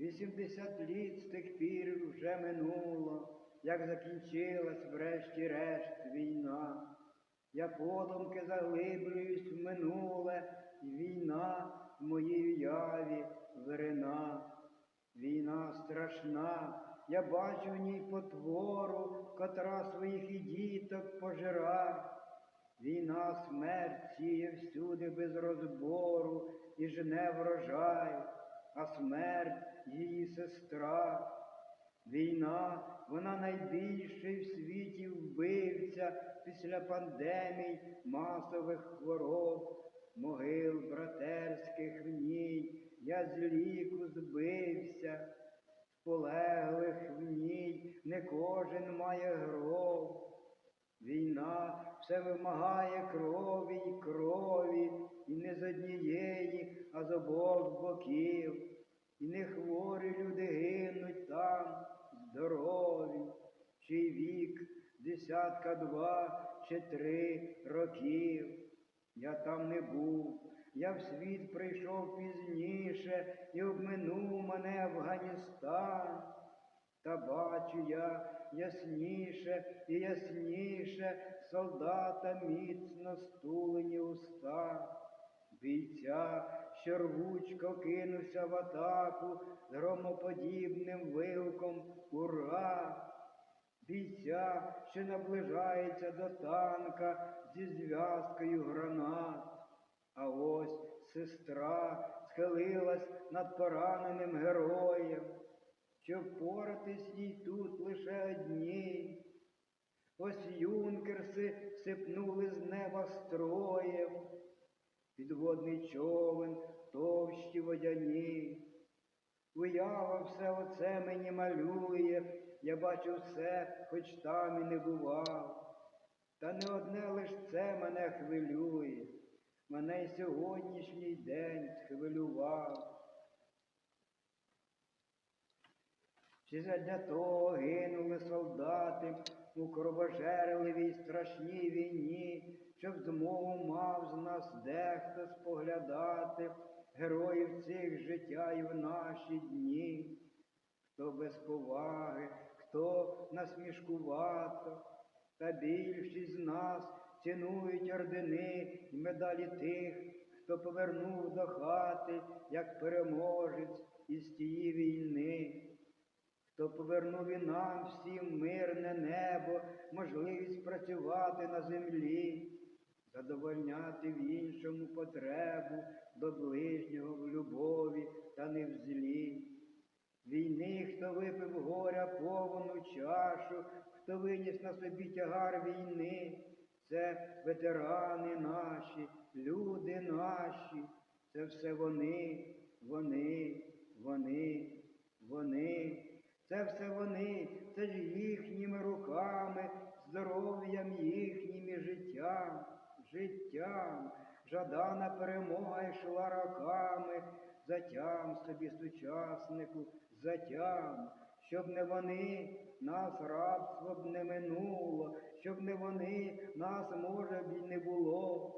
Вісімдесят літ з тих пір вже минуло, як закінчилась врешті-решт війна. Я подумки заглиблююсь в минуле, і війна в моїй уяві вирина. Війна страшна, я бачу в ній потвору, котра своїх і діток пожира. Війна смерть сіє всюди без розбору і жне врожай, а смерть її сестра. Війна, вона найбільший в світі вбивця після пандемій масових хвороб, могил братерських в ній, я з ліку збився, з полеглих в ній не кожен має гроб. Війна все вимагає крові й крові, і не з однієї, а з обох боків. І не хворі люди гинуть там, здорові, чий вік десятка два чи три років. Я там не був, я в світ прийшов пізніше і обминув мене Афганістан. Та бачу я ясніше і ясніше солдата міцно стулені уста. Бійця, що рвучко кинувся в атаку з громоподібним вигуком Ура! Бійця, що наближається до танка зі зв'язкою гранат. А ось сестра схилилась над пораненим героєм, щоб впоратись їй тут лише одній. Ось юнкерси сипнули з неба строєм, підводний човен, товщі водяні. Уява все оце мені малює, я бачу все, хоч там і не бував. Та не одне лиш це мене хвилює, мене й сьогоднішній день схвилював. Чи задля того гинули солдати у кровожерливій страшній війні, змогу мав з нас дехто споглядати героїв цих життя і в наші дні, хто без поваги, хто насмішкувато, та більшість з нас цінують ордени і медалі тих, хто повернув до хати, як переможець із тієї війни. Хто повернув і нам всім мирне небо, можливість працювати на землі, задовольняти в іншому потребу до ближнього в любові та не в злі. Війни, хто випив горя повну чашу, хто виніс на собі тягар війни, це ветерани наші, люди наші, це все вони, вони, вони, вони. Це все вони, це ж їхніми руками, здоров'ям їхнім і життям, життям. Жадана перемога йшла роками, затям собі сучаснику, затям, щоб не вони, нас рабство б не минуло, щоб не вони, нас, може б, і не було.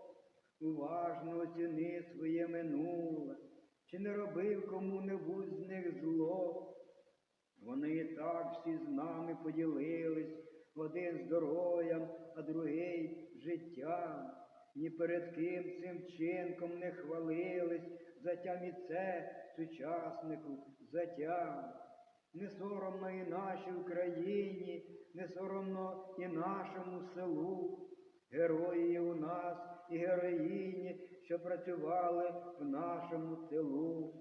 Уважно оціни своє минуле, чи не робив кому-небудь з них зло. Вони і так всі з нами поділились, один здоров'ям, а другий життям. Ні перед ким цим чинком не хвалились, затям і це сучаснику, затям. Не соромно і нашій Україні, не соромно і нашому селу. Герої у нас і героїні, що працювали в нашому тилу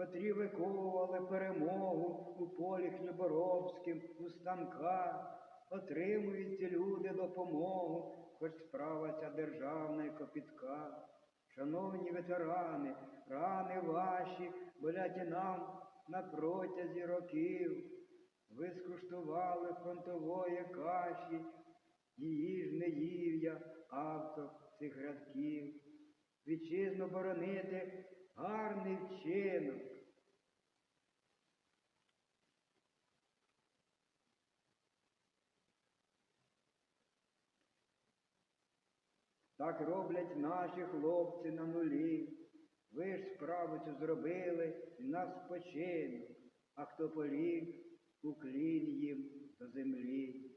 котрі виковували перемогу у полі хліборобським, у станках, отримують люди допомогу, хоч справа ця державна і копітка. Шановні ветерани, рани ваші болять і нам на протязі років. Ви скуштували фронтової каші, її ж не їв я, автор цих рядків. Вітчизну боронити гарний вчинок. Так роблять наші хлопці на нулі. Ви ж справу цю зробили і нас спочинок, а хто поліг, уклін їм до землі.